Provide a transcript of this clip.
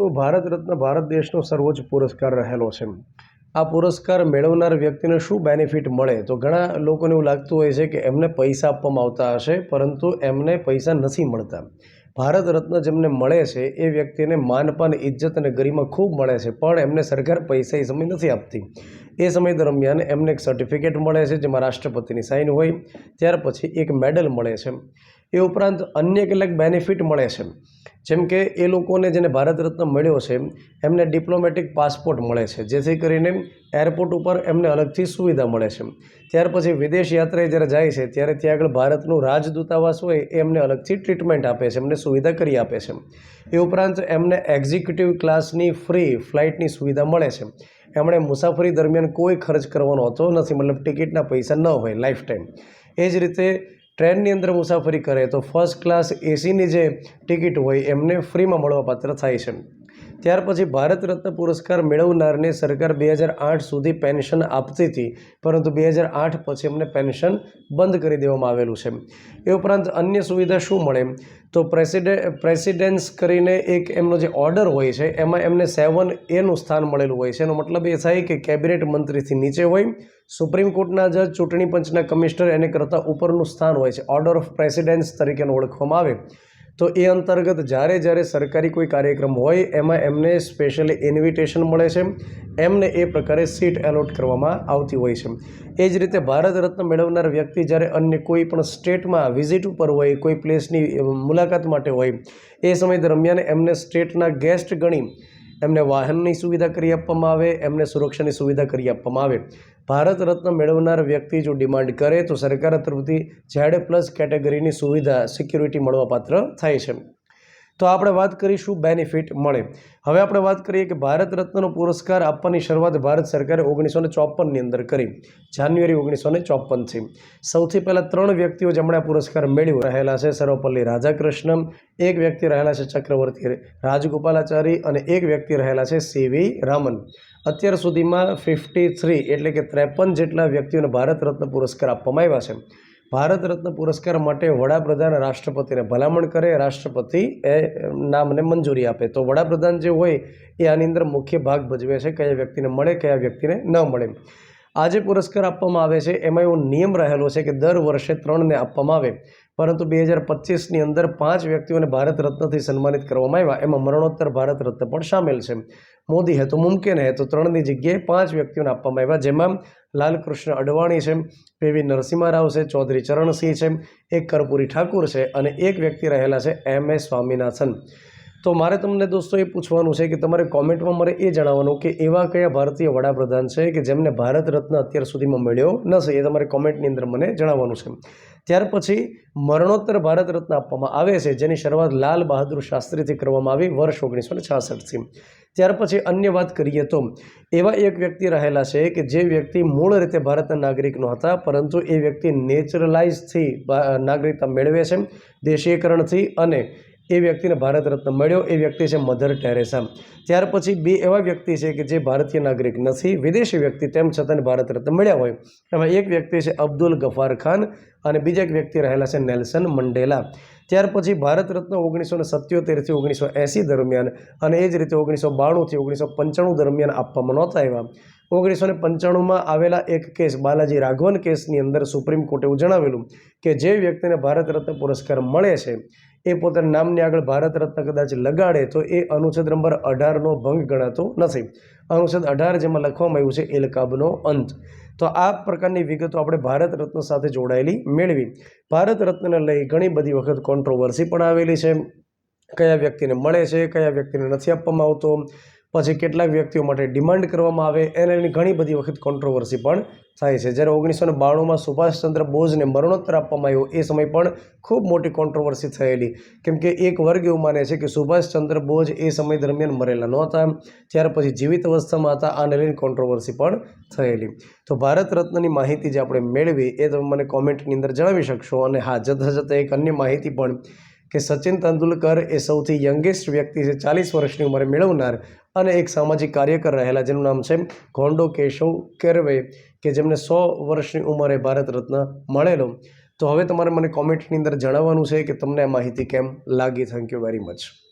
તો ભારત રત્ન ભારત દેશનો સર્વોચ્ચ પુરસ્કાર રહેલો છે. આ પુરસ્કાર મેળવનાર વ્યક્તિને શું બેનિફિટ મળે? તો ઘણા લોકોને એવું લાગતું હોય છે કે એમને પૈસા આપવામાં આવતા હશે, પરંતુ એમને પૈસા નથી મળતા. ભારત રત્ન જેમને મળે છે, એ વ્યક્તિને માનપાન, ઇજ્જત અને ગરિમા ખૂબ મળે છે, પણ એમને સરકાર પૈસા એ સમય નથી આપતી. એ સમય દરમિયાન એમને એક સર્ટિફિકેટ મળે છે, જેમાં રાષ્ટ્રપતિની સાઇન હોય, ત્યાર પછી એક મેડલ મળે છે. એ ઉપરાંત અન્ય કેટલાક બેનિફિટ મળે છે. જેમ કે એ લોકોને જેને ભારત રત્ન મળ્યો છે, એમને ડિપ્લોમેટિક પાસપોર્ટ મળે છે. જેથી કરીને એરપોર્ટ ઉપર એમને અલગથી સુવિધા મળે છે. ત્યાર પછી વિદેશ યાત્રાએ જ્યારે જાય છે, ત્યારે ત્યાં આગળ ભારતનું રાજદૂતાવાસ હોય એ એમને અલગથી ટ્રીટમેન્ટ આપે છે, એમને સુવિધા કરી આપે છે. એ ઉપરાંત એમને એક્ઝિક્યુટિવ ક્લાસની ફ્રી ફ્લાઇટની સુવિધા મળે છે. એમણે મુસાફરી દરમિયાન કોઈ ખર્ચ કરવાનો હોતો નથી, મતલબ ટિકિટના પૈસા ન હોય લાઈફ ટાઈમ એ જ રીતે ટ્રેનની અંદર મુસાફરી કરે તો ફર્સ્ટ ક્લાસ એસીની જે ટિકિટ હોય, એમને ફ્રીમાં મળવાપાત્ર થાય છે. ત્યાર પછી ભારત રત્ન પુરસ્કાર મેળવનારને સરકાર બે હજાર આઠ સુધી પેન્શન આપતી હતી, પરંતુ બે હજાર આઠ પછી એમને પેન્શન બંધ કરી દેવામાં આવેલું છે. એ ઉપરાંત અન્ય સુવિધા શું મળે? તો પ્રેસિડે, પ્રેસિડેન્સ કરીને એક એમનો જે ઓર્ડર હોય છે, એમાં એમને સેવન એનું સ્થાન મળેલું હોય છે. એનો મતલબ એ થાય કે કેબિનેટ મંત્રીથી નીચે હોય, સુપ્રીમ કોર્ટના જજ, ચૂંટણી પંચના કમિશનર એને કરતાં ઉપરનું સ્થાન હોય છે. ઓર્ડર ઓફ પ્રેસિડેન્સ તરીકેનું ઓળખવામાં આવે. તો એ અંતર્ગત જ્યારે જ્યારે સરકારી કોઈ કાર્યક્રમ હોય, એમાં એમને સ્પેશિયલી ઇન્વિટેશન મળે છે. એમને એ પ્રકારે સીટ એલોટ કરવામાં આવતી હોય છે. એ જ રીતે ભારત રત્ન મેળવનાર વ્યક્તિ જ્યારે અન્ય કોઈ પણ સ્ટેટમાં વિઝિટ ઉપર હોય, કોઈ પ્લેસની મુલાકાત માટે હોય, એ સમય દરમિયાન એમને સ્ટેટના ગેસ્ટ ગણી એમને વાહનની સુવિધા કરી આપવામાં આવે, એમને સુરક્ષાની સુવિધા કરી આપવામાં આવે. ભારત રત્ન મેળવનાર વ્યક્તિ જો ડિમાન્ડ કરે તો સરકાર તરફથી ઝેડ પ્લસ કેટેગરીની સુવિધા સિક્યુરિટી મળવાપાત્ર થાય છે. તો આપણે વાત કરીશું બેનિફિટ મળે. હવે આપણે વાત કરીએ કે ભારત રત્નનો પુરસ્કાર આપવાની શરૂઆત ભારત સરકારે ઓગણીસો ને ચોપનની અંદર કરી. જાન્યુઆરી ઓગણીસો ને ચોપનથી સૌથી પહેલાં ત્રણ વ્યક્તિઓ જેમણે આ પુરસ્કાર મેળવ્યો રહેલા છે સર્વપલ્લી રાધાકૃષ્ણન, એક વ્યક્તિ રહેલા છે ચક્રવર્તી રાજગોપાલાચારી અને એક વ્યક્તિ રહેલા છે સીવી રામન. અત્યાર સુધીમાં ફિફ્ટી થ્રી એટલે કે ત્રેપન જેટલા વ્યક્તિઓને ભારત રત્ન પુરસ્કાર આપવામાં આવ્યા છે. ભારત રત્ન પુરસ્કાર માટે વડાપ્રધાન રાષ્ટ્રપતિને ભલામણ કરે, રાષ્ટ્રપતિ એ નામને મંજૂરી આપે. તો વડાપ્રધાન જે હોય એ આની અંદર મુખ્ય ભાગ ભજવે છે, કયા વ્યક્તિને મળે, કયા વ્યક્તિને ન મળે. આ જે પુરસ્કાર આપવામાં આવે છે, એમાં એવો નિયમ રહેલો છે કે દર વર્ષે ત્રણને આપવામાં આવે. પરંતુ બે હજાર પચીસની અંદર પાંચ વ્યક્તિઓને ભારત રત્નથી સન્માનિત કરવામાં આવ્યા. એમાં મરણોત્તર ભારત રત્ન પણ સામેલ છે. મોદી હે તો મુમકિન હે તો ત્રણની જગ્યાએ પાંચ વ્યક્તિઓને આપવામાં આવ્યા, જેમાં લાલકૃષ્ણ અડવાણી છે, પીવી નરસિંહા રાવ છે, ચૌધરી ચરણસિંહ છે, એક કરપુરી ઠાકુર છે અને એક વ્યક્તિ રહેલા છે એમ એ સ્વામિનાથન. તો મારે તમને દોસ્તો એ પૂછવાનું છે કે તમારે કોમેન્ટમાં મારે એ જણાવવાનું કે એવા કયા ભારતીય વડાપ્રધાન છે કે જેમને ભારત રત્ન અત્યાર સુધીમાં મળ્યો નથી એ તમારે કોમેન્ટની અંદર મને જણાવવાનું છે. ત્યાર પછી મરણોત્તર ભારત રત્ન આપવામાં આવે છે, જેની શરૂઆત લાલ બહાદુર શાસ્ત્રીથી કરવામાં આવી વર્ષ ઓગણીસો ને છાસઠથી. ત્યાર પછી અન્ય વાત કરીએ તો, એવા એક વ્યક્તિ રહેલા છે કે જે વ્યક્તિ મૂળ રીતે ભારતના નાગરિકનો હતા, પરંતુ એ વ્યક્તિ નેચરલાઇઝથી નાગરિકતા મેળવે છે, દેશીયકરણથી અને એ વ્યક્તિને ભારત રત્ન મળ્યો. એ વ્યક્તિ છે મધર ટેરેસા. ત્યાર પછી બે એવા વ્યક્તિ છે કે જે ભારતીય નાગરિક નથી. વિદેશી વ્યક્તિ તેમ છતાં ભારત રત્ન મળ્યા હોય. એમાં એક વ્યક્તિ છે અબ્દુલ ગફાર ખાન અને બીજા એક વ્યક્તિ રહેલા છે નેલ્સન મંડેલા. ત્યાર પછી ભારત રત્ન ઓગણીસો સત્યોતેરથી ઓગણીસો એંસી દરમિયાન અને એ જ રીતે ઓગણીસો બાણુંથી ઓગણીસો પંચાણું દરમિયાન આપવામાં નહોતા આવ્યા. ઓગણીસો ને પંચાણુંમાં આવેલા એક કેસ, બાલાજી રાઘવન કેસની અંદર સુપ્રીમ કોર્ટે એવું જણાવેલું કે જે વ્યક્તિને ભારત રત્ન પુરસ્કાર મળે છે, એ પોતાના નામની આગળ ભારત રત્ન કદાચ લગાડે તો એ અનુચ્છેદ નંબર અઢારનો ભંગ ગણાતો નથી. અનુચ્છેદ અઢાર જેમાં લખવામાં આવ્યું છે એલકાબનો અંત. તો આ પ્રકારની વિગતો આપણે ભારત રત્ન સાથે જોડાયેલી મેળવી. ભારત રત્નને લઈ ઘણી બધી વખત કોન્ટ્રોવર્સી પણ આવેલી છે. કયા વ્યક્તિને મળે છે, કયા વ્યક્તિને નથી આપવામાં આવતો પછી કેટલાક વ્યક્તિઓ માટે ડિમાન્ડ કરવામાં આવે, એને લઈને ઘણી બધી વખત કોન્ટ્રોવર્સી પણ થાય છે. જ્યારે ઓગણીસો ને બાણુંમાં સુભાષચંદ્ર બોઝને મરણોત્તર આપવામાં આવ્યો, એ સમય પણ ખૂબ મોટી કોન્ટ્રોવર્સી થયેલી. કેમ કે એક વર્ગ એવું માને છે કે સુભાષચંદ્ર બોઝ એ સમય દરમિયાન મરેલા નહોતા, ત્યાર પછી જીવિત અવસ્થામાં હતા, આને લઈને કોન્ટ્રોવર્સી પણ થયેલી. તો ભારત રત્નની માહિતી જે આપણે મેળવી, એ તમે મને કોમેન્ટની અંદર જણાવી શકશો. અને હા જતાં જતાં એક અન્ય માહિતી પણ કે સચિન તેંડુલકર એ સૌથી યંગેસ્ટ વ્યક્તિ છે, ચાલીસ વર્ષની ઉંમરે મેળવનાર. અને એક સામાજિક કાર્યકર રહેલા, જેનું નામ છે ગોંડો કેશવ કેરવે, કે જેમને સો વર્ષની ઉંમરે ભારત રત્ન મળેલો. તો હવે તમારે મને કોમેન્ટની અંદર જણાવવાનું છે કે તમને આ માહિતી કેમ લાગી? Thank you very much